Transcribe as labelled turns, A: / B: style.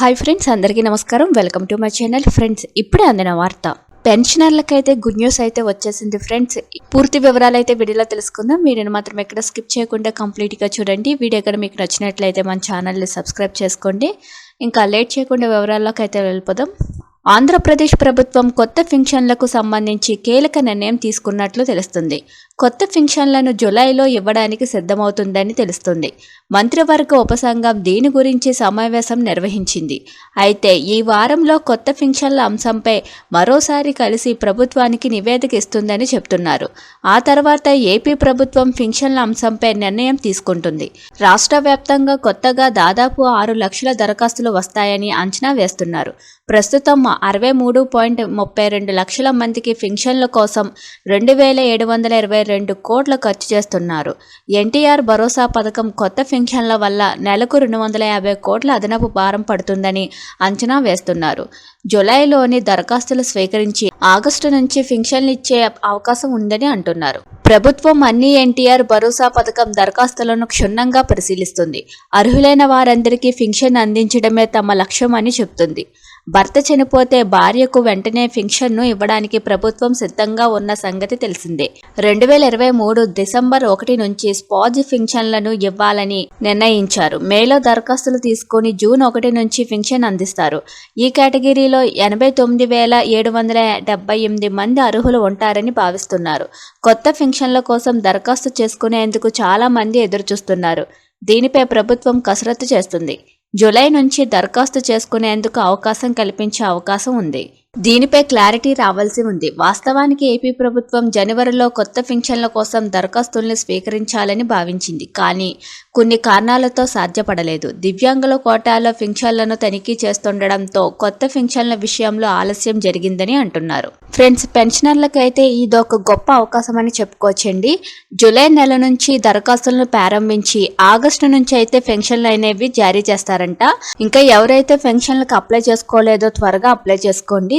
A: Hi friends అందరికీ నమస్కారం. Welcome to my channel. Friends ఇప్పుడే అందిన వార్త. పెన్షనర్లకైతే గుడ్ న్యూస్ అయితే వచ్చేసింది ఫ్రెండ్స్. పూర్తి వివరాలు అయితే వీడియోలో తెలుసుకుందాం. వీడియోని మాత్రం ఎక్కడ స్కిప్ చేయకుండా కంప్లీట్గా చూడండి. వీడియో కనుక మీకు నచ్చినట్లయితే మన ఛానల్ని సబ్స్క్రైబ్ చేసుకోండి. ఇంకా లేట్ చేయకుండా వివరాల్లోకి అయితే వెళ్ళిపోదాం. ఆంధ్రప్రదేశ్ ప్రభుత్వం కొత్త ఫింక్షన్లకు సంబంధించి కీలక నిర్ణయం తీసుకున్నట్లు తెలుస్తుంది. కొత్త ఫింక్షన్లను జులైలో ఇవ్వడానికి సిద్ధమవుతుందని తెలుస్తుంది. మంత్రివర్గ ఉపసంఘం దీని గురించి సమావేశం నిర్వహించింది. అయితే ఈ వారంలో కొత్త ఫింక్షన్ల అంశంపై మరోసారి కలిసి ప్రభుత్వానికి నివేదిక ఇస్తుందని చెప్తున్నారు. ఆ తర్వాత ఏపీ ప్రభుత్వం ఫింక్షన్ల అంశంపై నిర్ణయం తీసుకుంటుంది. రాష్ట్ర వ్యాప్తంగా కొత్తగా దాదాపు ఆరు లక్షల దరఖాస్తులు వస్తాయని అంచనా వేస్తున్నారు. ప్రస్తుతం అరవై మూడు పాయింట్ ముప్పై రెండు లక్షల మందికి ఫింక్షన్ల కోసం రెండు వేల ఏడు వందల ఇరవై రెండు కోట్ల ఖర్చు చేస్తున్నారు. ఎన్టీఆర్ భరోసా పథకం కొత్త ఫింక్షన్ల వల్ల నెలకు రెండు వందల యాభై కోట్ల అదనపు భారం పడుతుందని అంచనా వేస్తున్నారు. జులైలోని దరఖాస్తులు స్వీకరించి ఆగస్టు నుంచి ఫింక్షన్లు ఇచ్చే అవకాశం ఉందని అంటున్నారు. ప్రభుత్వం అన్ని ఎన్టీఆర్ భరోసా పథకం దరఖాస్తులను క్షుణ్ణంగా పరిశీలిస్తుంది. అర్హులైన వారందరికీ ఫింక్షన్ అందించడమే తమ లక్ష్యం అని చెప్తుంది భర్త చనిపోతే భార్యకు వెంటనే ఫింక్షన్ను ఇవ్వడానికి ప్రభుత్వం సిద్ధంగా ఉన్న సంగతి తెలిసిందే. రెండు వేల ఇరవై మూడు డిసెంబర్ ఒకటి నుంచి స్పాజ్ ఫింక్షన్లను ఇవ్వాలని నిర్ణయించారు. మేలో దరఖాస్తులు తీసుకుని జూన్ ఒకటి నుంచి పింఛన్ అందిస్తారు. ఈ కేటగిరీలో ఎనభై తొమ్మిది వేల ఏడు వందల డెబ్బై ఎనిమిది మంది అర్హులు ఉంటారని భావిస్తున్నారు. కొత్త ఫింక్షన్ల కోసం దరఖాస్తు చేసుకునేందుకు చాలా మంది ఎదురుచూస్తున్నారు. దీనిపై ప్రభుత్వం కసరత్తు చేస్తుంది. జూలై నుంచి దరఖాస్తు చేసుకునేందుకు అవకాశం కల్పించే అవకాశం ఉంది. దీనిపై క్లారిటీ రావాల్సి ఉంది. వాస్తవానికి ఏపీ ప్రభుత్వం జనవరిలో కొత్త పింఛన్ల కోసం దరఖాస్తుల్ని స్వీకరించాలని భావించింది. కానీ కొన్ని కారణాలతో సాధ్యపడలేదు. దివ్యాంగుల కోటాలో పింఛన్లను తనిఖీ చేస్తుండడంతో కొత్త ఫింక్షన్ల విషయంలో ఆలస్యం జరిగిందని అంటున్నారు. ఫ్రెండ్స్ పెన్షనర్లకైతే ఇదొక గొప్ప అవకాశమని చెప్పుకోవచ్చండి. జూలై నెల నుంచి దరఖాస్తులను ప్రారంభించి ఆగస్టు నుంచి అయితే పెన్షన్లు అనేవి జారీ చేస్తారంట. ఇంకా ఎవరైతే పెన్షన్లకు అప్లై చేసుకోలేదో త్వరగా అప్లై చేసుకోండి.